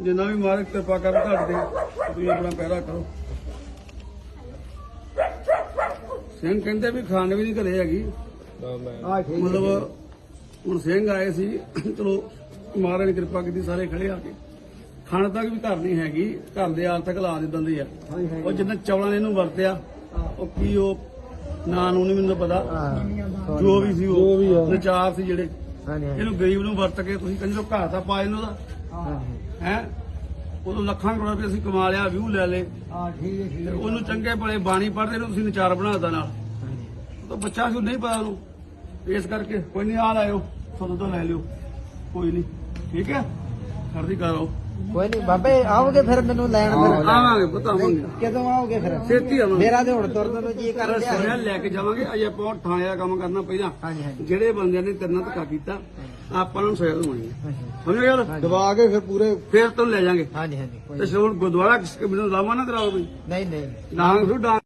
ਜਿੰਨਾ ਵੀ ਮਾਲਕ ਕਿਰਪਾ ਕਰ ਦੇ ਤੁਸੀਂ ਆਪਣਾ ਪਹਿਰਾ ਕਰੋ। ਸਿੰਘ ਕਹਿੰਦੇ ਵੀ ਖਾਣ ਵੀ ਨਹੀਂ ਘਰੇ ਹੈਗੀ। ਮਤਲਬ ਹੁਣ ਸਿੰਘ ਆਏ ਸੀ ਚਲੋ ਮਹਾਰਾਜ ਨੇ ਕਿਰਪਾ ਕੀਤੀ ਸਾਰੇ ਖੜੇ ਆ ਕੇ। ਖਾਣ ਤੱਕ ਵੀ ਘਰ ਨਹੀਂ ਹੈਗੀ ਘਰ ਦੇ ਹਾਲ ਤੱਕ ਲਾ ਦਿੰਦੇ ਦੇ ਆ। ਉਹ ਜਿੱਦਾਂ ਚੌਲਾਂ ਨੇ ਇਹਨੂੰ ਵਰਤਿਆ ਉਹ ਕੀ ਉਹ ਨਾਂ ਨੂੰ ਨਹੀਂ ਮੈਨੂੰ ਪਤਾ। ਜੋ ਵੀ ਸੀ ਉਹ ਨਚਾਰ ਸੀ ਜਿਹੜੇ। ਇਹਨੂੰ ਗਰੀਬ ਨੂੰ ਵਰਤ ਕੇ ਤੁਸੀਂ ਕੰਜੋ ਘਰ ਤਾਂ ਪਾ ਇਹਨੂੰ ਦਾ। ਹੈ? ਉਦੋਂ ਲੱਖਾਂ ਕਰੋੜ ਰੁਪਏ ਅਸੀਂ ਕਮਾ ਲਿਆ ਵਿਊ ਲੈ ਲੇ ਠੀਕ ਹੈ ਠੀਕ ਤੇ ਹੈ ਉਹਨੂੰ ਚੰਗੇ ਭਲੇ ਬਾਣੀ ਪੜ੍ਹਦੇ ਨੂੰ ਤੁਸੀਂ ਨਚਾਰ ਬਣਾਤਾ ਨਾਲ। ਉਹ ਤਾਂ ਬੱਚਾ ਸੀ ਨਹੀਂ ਪਤਾ ਉਹਨੂੰ। ਇਸ ਕਰਕੇ ਕੋਈ ਨਹੀਂ ਆ ਲਾਇਓ ਤੁਹਾਨੂੰ ਤਾਂ ਲੈ ਲਿਓ। ਕੋਈ ਨਹੀਂ ਠੀਕ ਹੈ? ਕਰਦੀ ਕਰੋ ਕੋਈ ਨਹੀਂ ਬਾਬੇ ਆਓਗੇ ਫਿਰ ਮੈਨੂੰ ਲੈਣ ਫਿਰ। ਆਵਾਂਗੇ ਬਤਾਵਾਂਗੇ ਕਦੋਂ ਆਓਗੇ ਫਿਰ? ਛੇਤੀ ਆਵਾਂਗੇ। ਮੇਰਾ ਤੇ ਹੁਣ ਤੁਰਨ ਨੂੰ ਜੀ ਕਰ ਰਿਹਾ ਲੈ ਕੇ ਜਾਵਾਂਗੇ। ਅਜੇ ਆਪਾਂ ਥਾਣੇ ਦਾ ਕੰਮ ਕਰਨਾ ਪਹਿਲਾਂ। ਹਾਂਜੀ ਹਾਂਜੀ। ਜਿਹੜੇ ਬੰਦਿਆਂ ਨੇ ਤੇਰੇ ਨਾਲ ਧੱਕਾ ਕੀਤਾ ਆਪਾਂ ਨੂੰ ਸਜ਼ਾ ਦਵਾਉਣੀ ਹੈ। ਹਾਂਜੀ। ਸਮਝ ਗਿਆ ਦਬਾ ਕੇ ਫਿਰ ਪੂਰੇ ਫਿਰ ਤੋਂ ਲੈ ਜਾਾਂਗੇ। ਹਾਂਜੀ ਹਾਂਜੀ ਕੋਈ ਤੇ ਸ਼ੋਰ ਗੁਰਦੁਆਰਾ ਕਿਸ ਮੈਨੂੰ ਲਾਵਾ ਨਾ ਕਰਾਓ ਬਈ ਨਹੀਂ ਨਹੀਂ। ਡਾਂਗ ਫਿਰ ਡਾਂਗ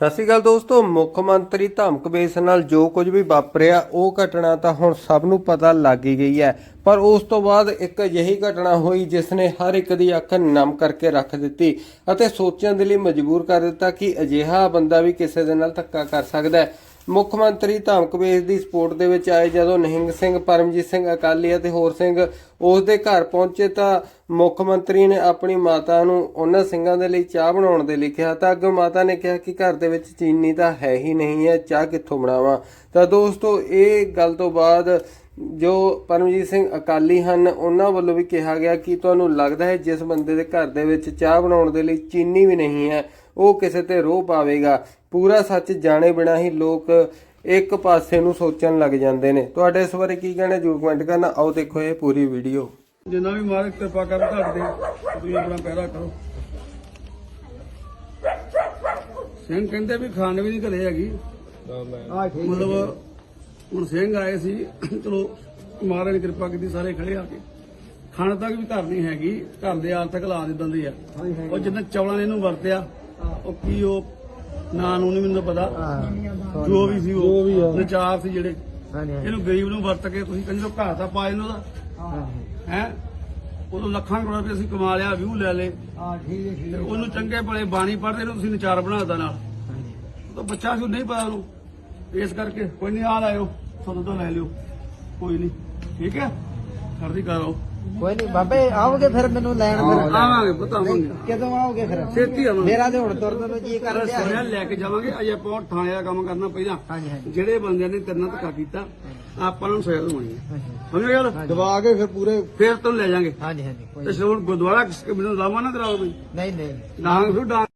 ਸਤਿ ਸ਼੍ਰੀ ਅਕਾਲ ਦੋਸਤੋ, ਮੁੱਖ ਮੰਤਰੀ ਧਮਕ ਬੇਸ ਨਾਲ ਜੋ ਕੁਝ ਵੀ ਵਾਪਰਿਆ, ਉਹ ਘਟਨਾ ਤਾਂ ਹੁਣ ਸਭ ਨੂੰ ਪਤਾ ਲੱਗ ਹੀ ਗਈ ਹੈ। ਪਰ ਉਸ ਤੋਂ ਬਾਅਦ ਇੱਕ ਅਜਿਹੀ ਘਟਨਾ ਹੋਈ ਜਿਸ ਨੇ ਹਰ ਇੱਕ ਦੀ ਅੱਖ ਨਮ ਕਰਕੇ ਰੱਖ ਦਿੱਤੀ ਅਤੇ ਸੋਚਣ ਦੇ ਲਈ ਮਜਬੂਰ ਕਰ ਦਿੱਤਾ ਕਿ ਅਜਿਹਾ ਬੰਦਾ ਵੀ ਕਿਸੇ ਦੇ ਨਾਲ ਧੱਕਾ ਕਰ ਸਕਦਾ ਹੈ। ਮੁੱਖ ਮੰਤਰੀ ਧਮਕਵੇਸ਼ ਦੀ ਸਪੋਰਟ ਦੇ ਵਿੱਚ ਆਏ ਜਦੋਂ ਨਿਹੰਗ ਸਿੰਘ, ਪਰਮਜੀਤ ਸਿੰਘ, ਅਕਾਲੀ ਅਤੇ ਹੋਰ ਸਿੰਘ ਉਸ ਦੇ ਘਰ ਪਹੁੰਚੇ ਤਾਂ ਮੁੱਖ ਮੰਤਰੀ ਨੇ ਆਪਣੀ ਮਾਤਾ ਨੂੰ ਉਹਨਾਂ ਸਿੰਘਾਂ ਦੇ ਲਈ ਚਾਹ ਬਣਾਉਣ ਦੇ ਲਈ ਕਿਹਾ। ਤਾਂ ਅੱਗੋਂ ਮਾਤਾ ਨੇ ਕਿਹਾ ਕਿ ਘਰ ਦੇ ਵਿੱਚ ਚੀਨੀ ਤਾਂ ਹੈ ਹੀ ਨਹੀਂ ਹੈ, ਚਾਹ ਕਿੱਥੋਂ ਬਣਾਵਾਂ? ਤਾਂ ਦੋਸਤੋ, ਇਹ ਗੱਲ ਤੋਂ ਬਾਅਦ ਜੋ ਪਰਮਜੀਤ ਸਿੰਘ ਅਕਾਲੀ ਹਨ, ਉਹਨਾਂ ਵੱਲੋਂ ਵੀ ਕਿਹਾ ਗਿਆ ਕਿ ਤੁਹਾਨੂੰ ਲੱਗਦਾ ਹੈ ਜਿਸ ਬੰਦੇ ਦੇ ਘਰ ਦੇ ਵਿੱਚ ਚਾਹ ਬਣਾਉਣ ਦੇ ਲਈ ਚੀਨੀ ਵੀ ਨਹੀਂ ਹੈ ਉਹ ਕਿਸੇ ਤੇ ਰੋਹ ਪਾਵੇਗਾ। ਪੂਰਾ ਸੱਚ ਜਾਣੇ ਬਿਨਾ ਹੀ ਲੋਕ ਇੱਕ ਪਾਸੇ ਨੂੰ ਸੋਚਣ ਲੱਗ ਜਾਂਦੇ ਨੇ। ਤੁਹਾਡੇ ਇਸ ਬਾਰੇ ਕੀ ਕਹਿਣਾ ਜਰੂਰ ਕਮੈਂਟ ਕਰਨਾ। ਆਓ ਦੇਖੋ ਇਹ ਪੂਰੀ ਵੀਡੀਓ ਜਿੰਨਾ ਵੀ ਮਾਲਕ ਕਿਰਪਾ ਕਰ ਦੇ ਤੁਸੀਂ ਆਪਣਾ ਪਹਿਰਾ ਕਰੋ। ਸਿੰਘ ਕਹਿੰਦੇ ਵੀ ਖਾਣ ਵੀ ਨਹੀਂ ਘਰੇ ਹੈਗੀ। ਮਤਲਬ ਹੁਣ ਸਿੰਘ ਆਏ ਸੀ ਚਲੋ ਮਹਾਰਾਜ ਨੇ ਕਿਰਪਾ ਕੀਤੀ ਸਾਰੇ ਖੜੇ ਆ ਕੇ। ਖਾਣ ਤੱਕ ਵੀ ਘਰ ਨਹੀਂ ਹੈਗੀ। ਘਰ ਦੇ ਹਾਲ ਤੱਕ ਲਾ ਦਿੰਦੇ ਦੇ ਆ। ਉਹ ਜਿੱਦਾਂ ਚੌਲਾਂ ਨੇ ਇਹਨੂੰ ਵਰਤਿਆ। ਉਹ ਕੀ ਉਹ ਨਾਂ ਨੂੰ ਨਹੀਂ ਮੈਨੂੰ ਪਤਾ। ਹਾਂ ਜੋ ਵੀ ਸੀ ਉਹ ਨਚਾਰ ਸੀ ਜਿਹੜੇ ਇਹਨੂੰ ਗਰੀਬ ਨੂੰ ਵਰਤ ਕੇ ਤੁਸੀਂ ਕੰਜੋ ਘਰ ਤਾਂ ਪਾ ਇਹਨੂੰ ਦਾ। ਹੈ। ਉਦੋਂ ਲੱਖਾਂ ਕਰੋੜ ਰੁਪਏ ਅਸੀਂ ਕਮਾ ਲਿਆ ਵਿਊ ਲੈ ਲੇ ਆ ਹੈ ਤੇ ਹੈ। ਉਹਨੂੰ ਚੰਗੇ ਭਲੇ ਬਾਣੀ ਪੜ੍ਹਦੇ ਨੂੰ ਤੁਸੀਂ ਨਚਾਰ ਬਣਾਤਾ ਨਾਲ। ਹਾਂਜੀ। ਉਹ ਤਾਂ ਬੱਚਾ ਸੀ ਨਹੀਂ ਪਤਾ ਉਹਨੂੰ। ਇਸ ਕਰਕੇ ਕੋਈ ਨਹੀਂ ਆ ਲਾਇਓ ਤੁਹਾਨੂੰ ਤਾਂ ਲੈ ਲਿਓ। ਕੋਈ ਨਹੀਂ ਠੀਕ ਹੈ? ਕਰਦੀ ਕਰੋ ਕੋਈ ਨਹੀਂ ਬਾਬੇ ਆਓਗੇ ਫਿਰ ਮੈਨੂੰ ਲੈਣ ਫਿਰ। ਆਵਾਂਗੇ ਬਤਾਵਾਂਗੇ ਕਦੋਂ ਆਓਗੇ ਫਿਰ? ਛੇਤੀ ਆਵਾਂਗੇ। ਮੇਰਾ ਤੇ ਹੁਣ ਤੁਰਨ ਨੂੰ ਜੀ ਕਰ ਰਿਹਾ ਸੋਹਣਾ ਲੈ ਕੇ ਜਾਵਾਂਗੇ। ਅਜੇ ਆਪਾਂ ਥਾਣੇ ਦਾ ਕੰਮ ਕਰਨਾ ਪਹਿਲਾਂ। ਜਿਹੜੇ ਬੰਦਿਆਂ ਨੇ ਤੇਰੇ ਨਾਲ ਧੱਕਾ ਕੀਤਾ ਆਪਾਂ ਨੂੰ ਸਜ਼ਾ ਦਵਾਉਣੀ ਹੈ। ਸਮਝ ਗਿਆ ਦਬਾ ਕੇ ਫਿਰ ਪੂਰੇ ਫਿਰ ਤੋਂ ਲੈ ਜਾਾਂਗੇ। ਹਾਂਜੀ ਹਾਂਜੀ ਕੋਈ ਤੇ ਸ਼ੋਰ ਗੁਰਦੁਆਰਾ ਕਿਸ ਮੈਨੂੰ ਲਾਵਾ ਨਾ ਕਰਾਓ ਬਈ ਨਹੀਂ ਨਹੀਂ। ਡਾਂਗ ਫਿਰ ਡਾਂਗ।